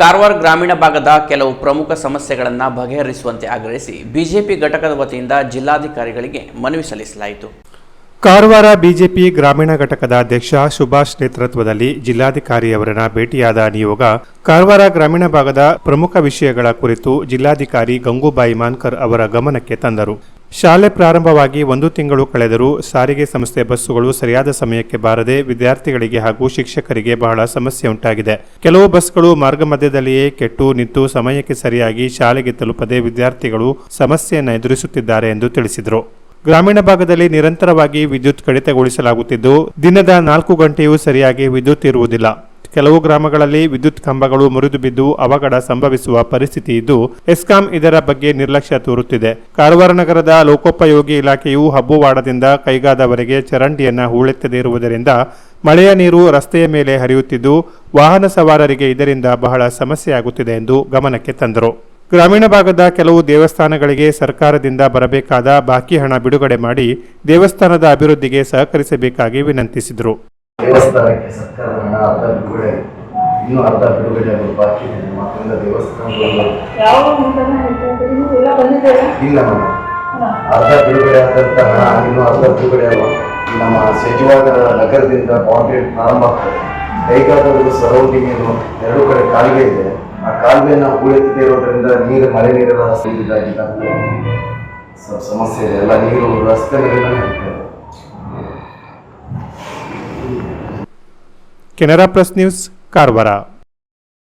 ಕಾರವಾರ ಗ್ರಾಮೀಣ ಭಾಗದ ಕೆಲವು ಪ್ರಮುಖ ಸಮಸ್ಯೆಗಳನ್ನು ಬಗೆಹರಿಸುವಂತೆ ಆಗ್ರಹಿಸಿ ಬಿಜೆಪಿ ಘಟಕದ ವತಿಯಿಂದ ಜಿಲ್ಲಾಧಿಕಾರಿಗಳಿಗೆ ಮನವಿ ಸಲ್ಲಿಸಲಾಯಿತು. ಕಾರವಾರ ಬಿಜೆಪಿ ಗ್ರಾಮೀಣ ಘಟಕದ ಅಧ್ಯಕ್ಷ ಸುಭಾಷ್ ನೇತೃತ್ವದಲ್ಲಿ ಜಿಲ್ಲಾಧಿಕಾರಿಯವರನ್ನ ಭೇಟಿಯಾದ ನಿಯೋಗ ಕಾರವಾರ ಗ್ರಾಮೀಣ ಭಾಗದ ಪ್ರಮುಖ ವಿಷಯಗಳ ಕುರಿತು ಜಿಲ್ಲಾಧಿಕಾರಿ ಗಂಗೂಬಾಯಿ ಮಾನ್ಕರ್ ಅವರ ಗಮನಕ್ಕೆ ತಂದರು. ಶಾಲೆ ಪ್ರಾರಂಭವಾಗಿ ಒಂದು ತಿಂಗಳು ಕಳೆದರೂ ಸಾರಿಗೆ ಸಂಸ್ಥೆ ಬಸ್ಸುಗಳು ಸರಿಯಾದ ಸಮಯಕ್ಕೆ ಬಾರದೆ ವಿದ್ಯಾರ್ಥಿಗಳಿಗೆ ಹಾಗೂ ಶಿಕ್ಷಕರಿಗೆ ಬಹಳ ಸಮಸ್ಯೆ ಉಂಟಾಗಿದೆ. ಕೆಲವು ಬಸ್ಗಳು ಮಾರ್ಗ ಮಧ್ಯದಲ್ಲಿಯೇ ಕೆಟ್ಟು ನಿಂತು ಸಮಯಕ್ಕೆ ಸರಿಯಾಗಿ ಶಾಲೆಗೆ ತಲುಪದೆ ವಿದ್ಯಾರ್ಥಿಗಳು ಸಮಸ್ಯೆಯನ್ನು ಎದುರಿಸುತ್ತಿದ್ದಾರೆ ಎಂದು ತಿಳಿಸಿದರು. ಗ್ರಾಮೀಣ ಭಾಗದಲ್ಲಿ ನಿರಂತರವಾಗಿ ವಿದ್ಯುತ್ ಕಡಿತಗೊಳಿಸಲಾಗುತ್ತಿದ್ದು, ದಿನದ ನಾಲ್ಕು ಗಂಟೆಯೂ ಸರಿಯಾಗಿ ವಿದ್ಯುತ್ ಇರುವುದಿಲ್ಲ. ಕೆಲವು ಗ್ರಾಮಗಳಲ್ಲಿ ವಿದ್ಯುತ್ ಕಂಬಗಳು ಮುರಿದು ಬಿದ್ದು ಅವಘಡ ಸಂಭವಿಸುವ ಪರಿಸ್ಥಿತಿ ಇದ್ದು, ಎಸ್ಕಾಂ ಇದರ ಬಗ್ಗೆ ನಿರ್ಲಕ್ಷ್ಯ ತೋರುತ್ತಿದೆ. ಕಾರವಾರ ನಗರದ ಲೋಕೋಪಯೋಗಿ ಇಲಾಖೆಯು ಹಬ್ಬುವಾಡದಿಂದ ಕೈಗಾದವರೆಗೆ ಚರಂಡಿಯನ್ನ ಹೂಳೆತ್ತದೇ ಇರುವುದರಿಂದ ಮಳೆಯ ನೀರು ರಸ್ತೆಯ ಮೇಲೆ ಹರಿಯುತ್ತಿದ್ದು, ವಾಹನ ಸವಾರರಿಗೆ ಇದರಿಂದ ಬಹಳ ಸಮಸ್ಯೆಯಾಗುತ್ತಿದೆ ಎಂದು ಗಮನಕ್ಕೆ ತಂದರು. ಗ್ರಾಮೀಣ ಭಾಗದ ಕೆಲವು ದೇವಸ್ಥಾನಗಳಿಗೆ ಸರ್ಕಾರದಿಂದ ಬರಬೇಕಾದ ಬಾಕಿ ಹಣ ಬಿಡುಗಡೆ ಮಾಡಿ ದೇವಸ್ಥಾನದ ಅಭಿವೃದ್ಧಿಗೆ ಸಹಕರಿಸಬೇಕಾಗಿ ವಿನಂತಿಸಿದರು. ದೇವಸ್ಥಾನಕ್ಕೆ ಸರ್ಕಾರದ ಹಣ ಅರ್ಧ ಬಿಡುಗಡೆ ಇನ್ನೂ ಅರ್ಧ ಬಿಡುಗಡೆ ಆಗಲು ಬಾಕಿ ಇದೆ. ಮಾತ್ರ ದೇವಸ್ಥಾನಗಳು ಇಲ್ಲ ಮೇಡಮ್. ಅರ್ಧ ಬಿಡುಗಡೆ ಆದಂಥ ಹಣ ಇನ್ನೂ ಅರ್ಧ ಬಿಡುಗಡೆ ಆಗುವ ನಮ್ಮ ಸಚಿವಾದ ನಗರದಿಂದ ಕಾಂಕ್ರೀಟ್ ಪ್ರಾರಂಭ ಆಗ್ತದೆ. ಕೈಗಾದವರು ಸರೌಂಡಿಂಗ್ ಏನು ಎರಡು ಕಡೆ ಕಾಲುವೆ ಇದೆ. ಆ ಕಾಲುವೆನ ಹೂಳೆತ್ತದೇ ಇರೋದ್ರಿಂದ ನೀರು ಮಳೆ ನೀರೆಲ್ಲ ಸಮಸ್ಯೆ ಇದೆ. ಎಲ್ಲ ನೀರು ರಸ್ತೆ ಮೇಲೆ ಕೆನರಾ ಪ್ಲಸ್ ನ್ಯೂಸ್ ಕಾರವಾರ